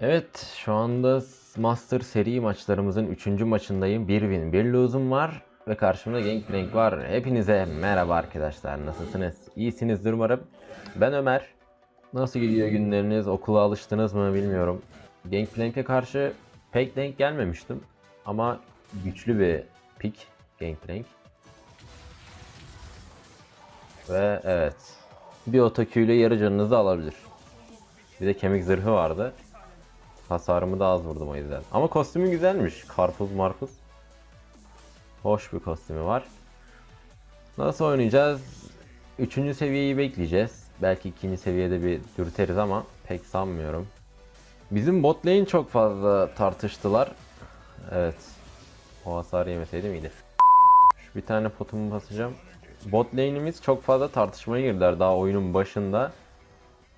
Evet, şu anda Master seri maçlarımızın 3. maçındayım. 1 win, 1 lose'um var ve karşımda Gangplank var. Hepinize merhaba arkadaşlar. Nasılsınız? İyisinizdir umarım. Ben Ömer. Nasıl gidiyor günleriniz? Okula alıştınız mı bilmiyorum. Gangplank'e karşı pek denk gelmemiştim. Ama güçlü bir pick Gangplank. Ve evet. Bir otokü ile yarı canınızı alabilir. Bir de kemik zırhı vardı. Hasarımı da az vurdum o yüzden. Ama kostümü güzelmiş. Karpuz marpuz. Hoş bir kostümü var. Nasıl oynayacağız? Üçüncü seviyeyi bekleyeceğiz. Belki ikinci seviyede bir dürteriz ama pek sanmıyorum. Bizim bot lane çok fazla tartıştılar. Evet. O hasar yemeseydim iyiydi. Şu bir tane potumu basacağım. Bot lane'imiz çok fazla tartışmaya girdiler daha oyunun başında.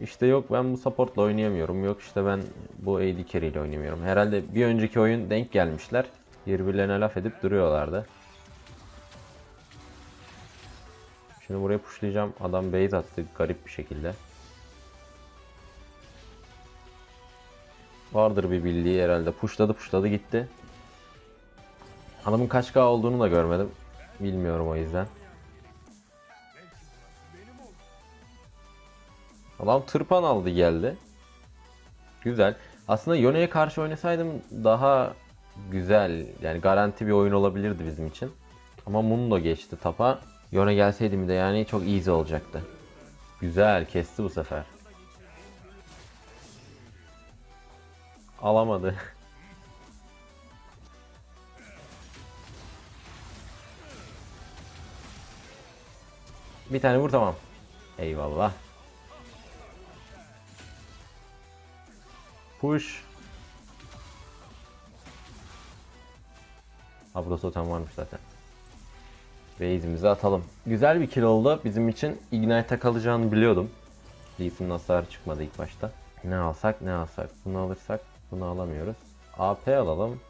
İşte yok ben bu supportla oynayamıyorum. Yok işte ben bu AD carry ile oynayamıyorum. Herhalde bir önceki oyun denk gelmişler. Birbirlerine laf edip duruyorlardı. Şimdi buraya pushlayacağım. Adam base attı garip bir şekilde. Vardır bir bildiği herhalde. Pushladı pushladı gitti. Adamın kaç K olduğunu da görmedim. Bilmiyorum o yüzden. Adam tırpan aldı geldi. Güzel. Aslında Yone'ye karşı oynasaydım daha güzel yani garanti bir oyun olabilirdi bizim için. Ama Mundo geçti tapa. Yone gelseydi mi de yani çok easy olacaktı. Güzel kesti bu sefer. Alamadı. Bir tane vur tamam. Eyvallah. Push. Ha burada totem varmış zaten. Base'imizi atalım. Güzel bir kill oldu. Bizim için Ignite'a kalacağını biliyordum. Lee Sin'in hasarı çıkmadı ilk başta. Ne alsak ne alsak. Bunu alırsak bunu alamıyoruz. AP alalım.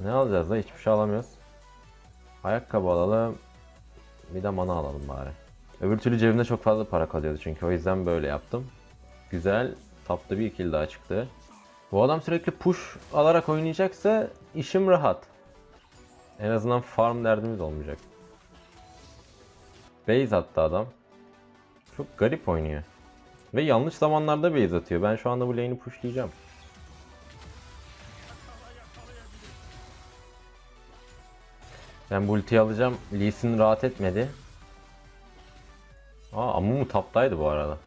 Ne alacağız da hiçbir şey alamıyoruz. Ayakkabı alalım. Bir de mana alalım bari. Öbür türlü cebimde çok fazla para kalıyordu çünkü o yüzden böyle yaptım. Güzel. Tapta bir kill daha çıktı. Bu adam sürekli push alarak oynayacaksa işim rahat. En azından farm derdimiz olmayacak. Base attı adam. Çok garip oynuyor. Ve yanlış zamanlarda base atıyor. Ben şu anda bu lane'i pushlayacağım. Ben bu ultiyi alacağım. Lee Sin rahat etmedi. Aa Amumu taptaydı bu arada.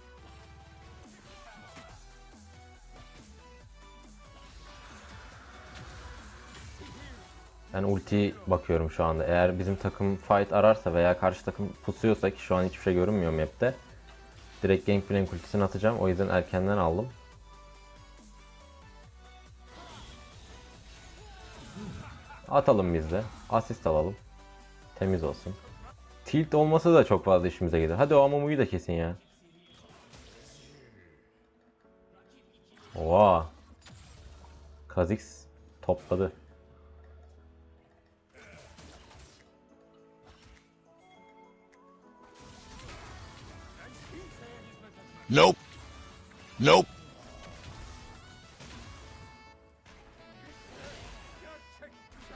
Ben ulti bakıyorum şu anda. Eğer bizim takım fight ararsa veya karşı takım pusuyorsa ki şu an hiçbir şey görünmüyor map'te. Direkt Gangplank ultisini atacağım. O yüzden erkenden aldım. Atalım biz de. Asist alalım. Temiz olsun. Tilt olması da çok fazla işimize gelir. Hadi o Amumu'yu da kesin ya. Oha. Kha'Zix topladı. Nope. Nope.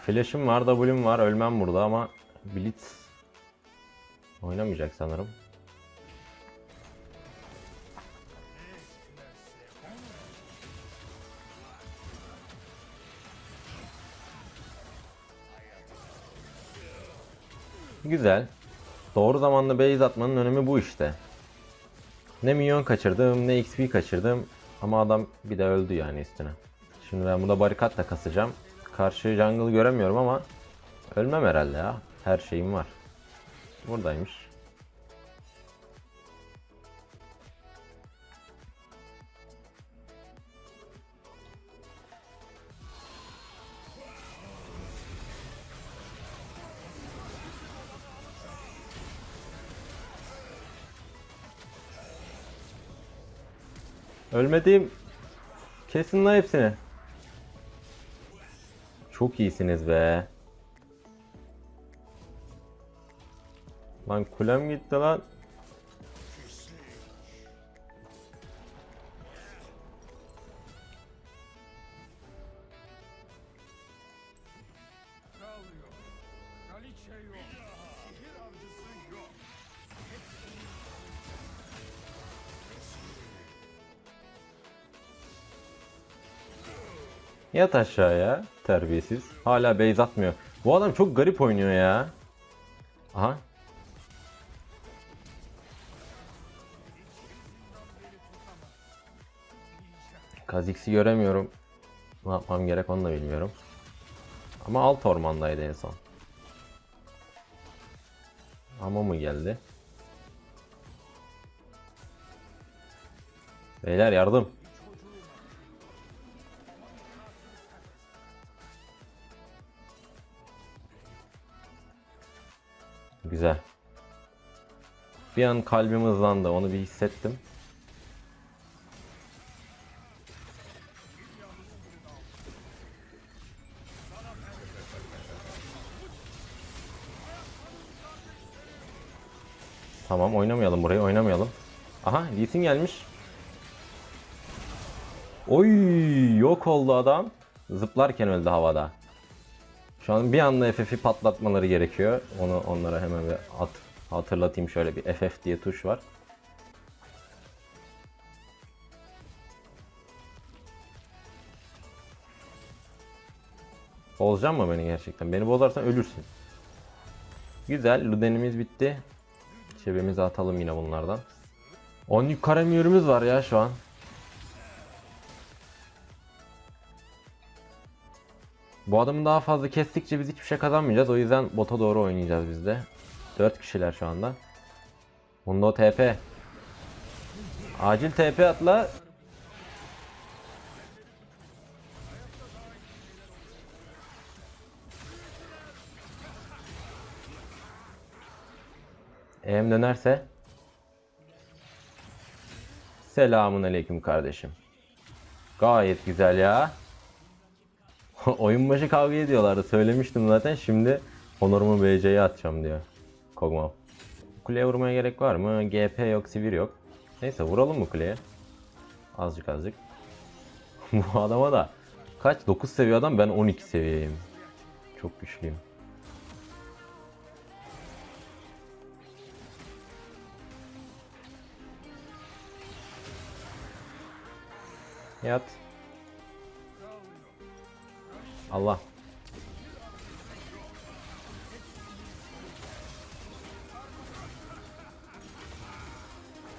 Flash'ım var, W'm var. Ölmem burada ama Blitz oynamayacak sanırım. Güzel. Doğru zamanda base atmanın önemi bu işte. Ne minyon kaçırdım ne XP kaçırdım ama adam bir de öldü yani üstüne. Şimdi ben burada barikat da kasacağım. Karşı jungle göremiyorum ama ölmem herhalde ya. Her şeyim var. Buradaymış. Ölmedim. Kesin lan hepsini. Çok iyisiniz be. Lan kulem gitti lan. Yat aşağıya. Terbiyesiz. Hala base atmıyor. Bu adam çok garip oynuyor ya. Aha. Kazix'i göremiyorum. Ne yapmam gerek onu da bilmiyorum. Ama alt ormandaydı en son. Ama mı geldi? Beyler yardım. Güzel. Bir an kalbim hızlandı. Onu bir hissettim. Tamam oynamayalım burayı oynamayalım. Aha Lee gelmiş. Oy yok oldu adam. Zıplarken öldü havada. Şu an bir anda FF'i patlatmaları gerekiyor. Onu onlara hemen bir at, hatırlatayım şöyle bir FF diye tuş var. Bozacak mı beni gerçekten? Beni bozarsan ölürsün. Güzel. Ludenimiz bitti. Çebemizi atalım yine bunlardan. 10 yük karamürümüz var ya şu an. Bu adamı daha fazla kestikçe biz hiçbir şey kazanmayacağız. O yüzden bota doğru oynayacağız biz de. 4 kişiler şu anda. Mundo TP. Acil TP atla. Em dönerse. Selamun aleyküm kardeşim. Gayet güzel ya. Oyun başı kavga ediyorlardı. Söylemiştim zaten. Şimdi honorumu BC'ye atacağım diyor. Kog'Maw. Kuleye vurmaya gerek var mı? GP yok, sivir yok. Neyse vuralım mı kuleye? Azıcık azıcık. Bu adama da kaç? 9 seviye adam ben 12 seviyeyim. Çok güçlüyüm. Yat. Allah.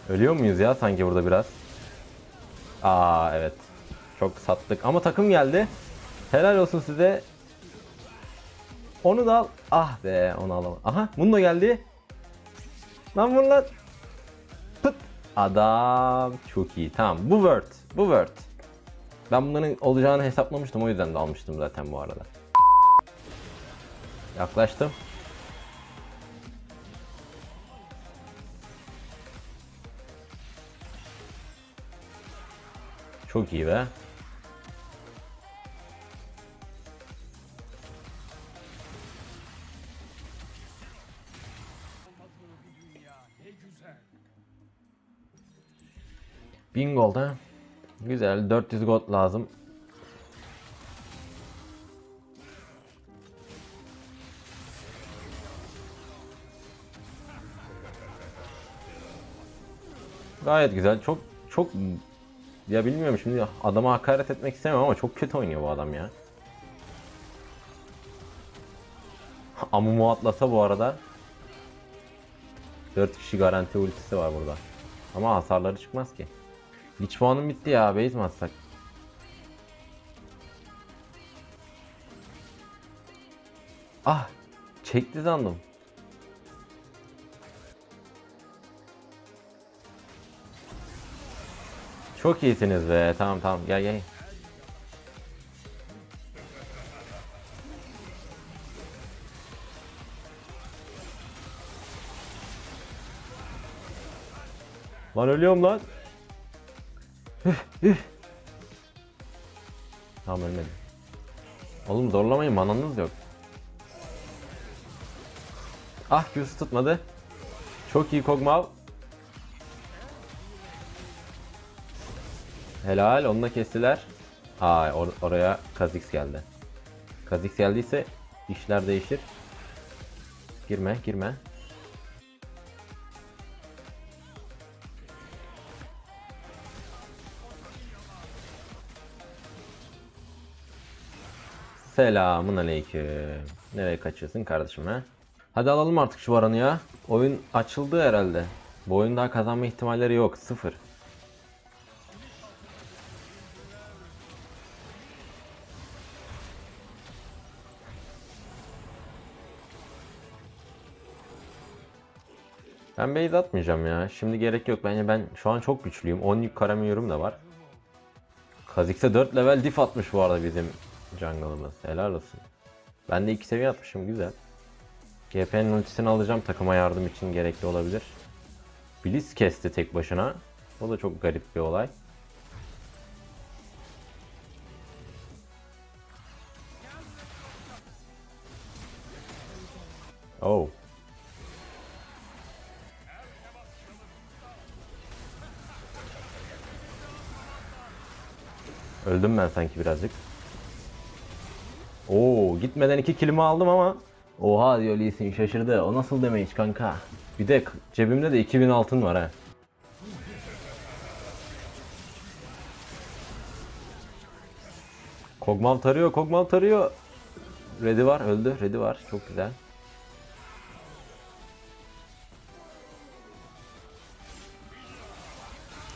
Ölüyor muyuz ya sanki burada biraz? Aa evet. Çok sattık ama takım geldi. Helal olsun size. Onu da al. Ah be onu alamam. Aha Mundo geldi. Lan vur lan. Pıt. Adam çok iyi. Tamam bu word. Bu word. Ben bunların olacağını hesaplamıştım o yüzden de almıştım zaten bu arada. Yaklaştım. Çok iyi be. Bin gold ha. Güzel 400 gold lazım. Gayet güzel. Çok çok ya bilmiyorum şimdi adama hakaret etmek istemem ama çok kötü oynuyor bu adam ya. Amumu atlasa bu arada 4 kişi garanti ultisi var burada. Ama hasarları çıkmaz ki. Lich puanım bitti ya. Base mi atsak? Ah! Çekti sandım. Çok iyisiniz be. Tamam tamam. Gel gel. Lan ölüyorum lan. Tamam ölmedim. Oğlum zorlamayın mananız yok. Ah Q'su tutmadı. Çok iyi Kog'Maw. Helal onu da kestiler. Aa or- oraya Kha'Zix geldi. Kha'Zix geldiyse işler değişir. Girme girme. Selamun aleyküm. Nereye kaçıyorsun kardeşim ha? Hadi alalım artık şu varanı ya. Oyun açıldı herhalde. Bu oyun daha kazanma ihtimalleri yok. Sıfır. Ben base atmayacağım ya. Şimdi gerek yok. Bence ben şu an çok güçlüyüm. 10 yük karamıyorum da var. Kha'Zix'e 4 level diff atmış bu arada bizim jungle'ımız. Helal olsun. Ben de 2 seviye atmışım güzel. GP'nin ultisini alacağım takıma yardım için gerekli olabilir. Blitz kesti tek başına. O da çok garip bir olay. Oh. Öldüm ben sanki birazcık. Oo, gitmeden iki kilimi aldım ama. Oha diyor Lee Sin şaşırdı. O nasıl demeyiz kanka? Bir de cebimde de 2000 altın var ha. Kog'Maw tarıyor, Kog'Maw tarıyor. Red'i var, öldü. Red'i var. Çok güzel.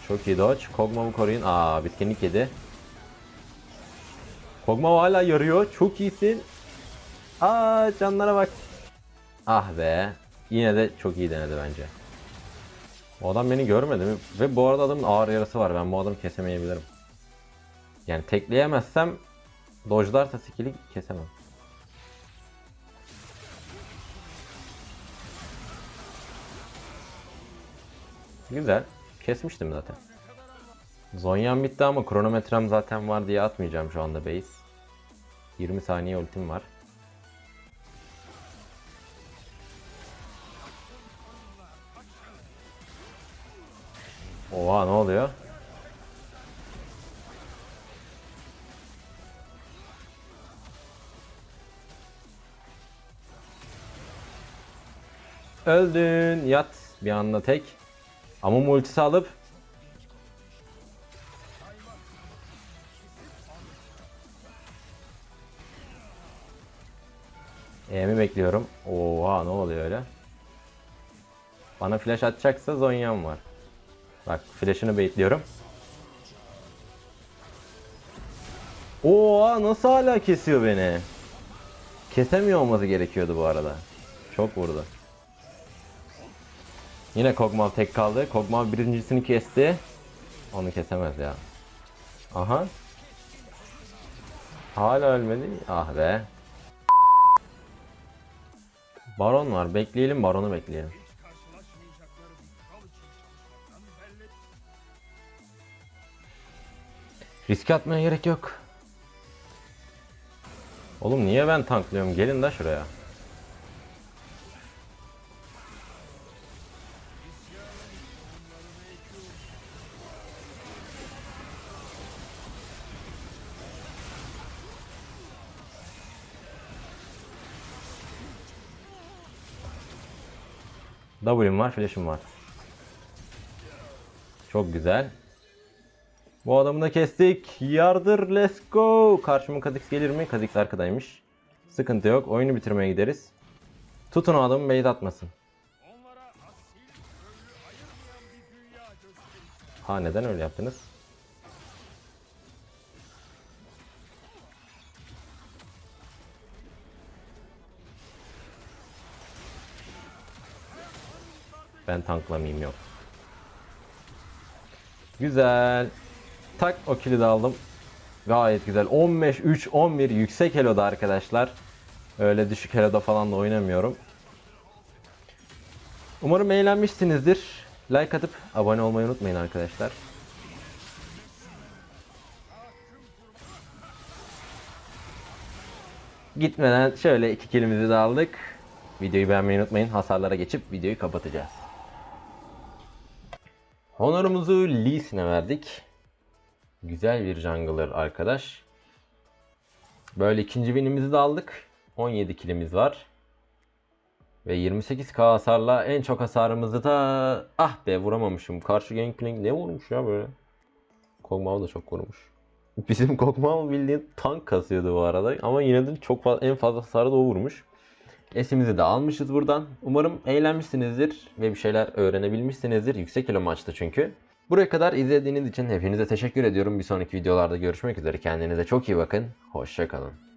Çok iyi dodge. Kog'Maw'u koruyun. Aa, bitkinlik yedi. Kog'Maw hala yarıyor. Çok iyisin. Aa, canlara bak. Ah be. Yine de çok iyi denedi bence. Bu adam beni görmedi mi? Ve bu arada adamın ağır yarası var. Ben bu adamı kesemeyebilirim. Yani tekleyemezsem dojlarsa skill'i kesemem. Güzel. Kesmiştim zaten. Zonyan bitti ama kronometrem zaten var diye atmayacağım şu anda base. 20 saniye ultim var. Oha ne oluyor? Öldün. Yat. Bir anda tek. Ama multisi alıp E'mi bekliyorum. Oha ne oluyor öyle? Bana flash atacaksa Zonya'm var. Bak flash'ını bekliyorum. Oha nasıl hala kesiyor beni? Kesemiyor olması gerekiyordu bu arada. Çok vurdu. Yine Kog'Maw tek kaldı. Kog'Maw birincisini kesti. Onu kesemez ya. Aha. Hala ölmedi. Ah be. Baron var. Bekleyelim Baron'u bekleyelim. Riske atmaya gerek yok. Oğlum niye ben tanklıyorum? Gelin de şuraya. W'm var, flash'ım var. Çok güzel. Bu adamı da kestik. Yardır, let's go. Karşıma Kha'Zix gelir mi? Kha'Zix arkadaymış. Sıkıntı yok. Oyunu bitirmeye gideriz. Tutun o adamı bait atmasın. Ha neden öyle yaptınız? Ben tanklamayayım yok. Güzel. Tak o kilidi aldım. Gayet güzel. 15, 3, 11 yüksek eloda arkadaşlar. Öyle düşük eloda falan da oynamıyorum. Umarım eğlenmişsinizdir. Like atıp abone olmayı unutmayın arkadaşlar. Gitmeden şöyle iki kilimizi de aldık. Videoyu beğenmeyi unutmayın. Hasarlara geçip videoyu kapatacağız. Honorumuzu Lee Sin'e verdik. Güzel bir jungler arkadaş. Böyle ikinci winimizi de aldık. 17 kilimiz var. Ve 28k hasarla en çok hasarımızı da ah be vuramamışım. Karşı Gangplank ne vurmuş ya böyle. Kog'Maw da çok vurmuş. Bizim Kog'Maw bildiğin tank kasıyordu bu arada ama yine de çok fazla, en fazla hasarı da o vurmuş. Esimizi de almışız buradan. Umarım eğlenmişsinizdir ve bir şeyler öğrenebilmişsinizdir. Yüksek elo maçtı çünkü. Buraya kadar izlediğiniz için hepinize teşekkür ediyorum. Bir sonraki videolarda görüşmek üzere. Kendinize çok iyi bakın. Hoşçakalın.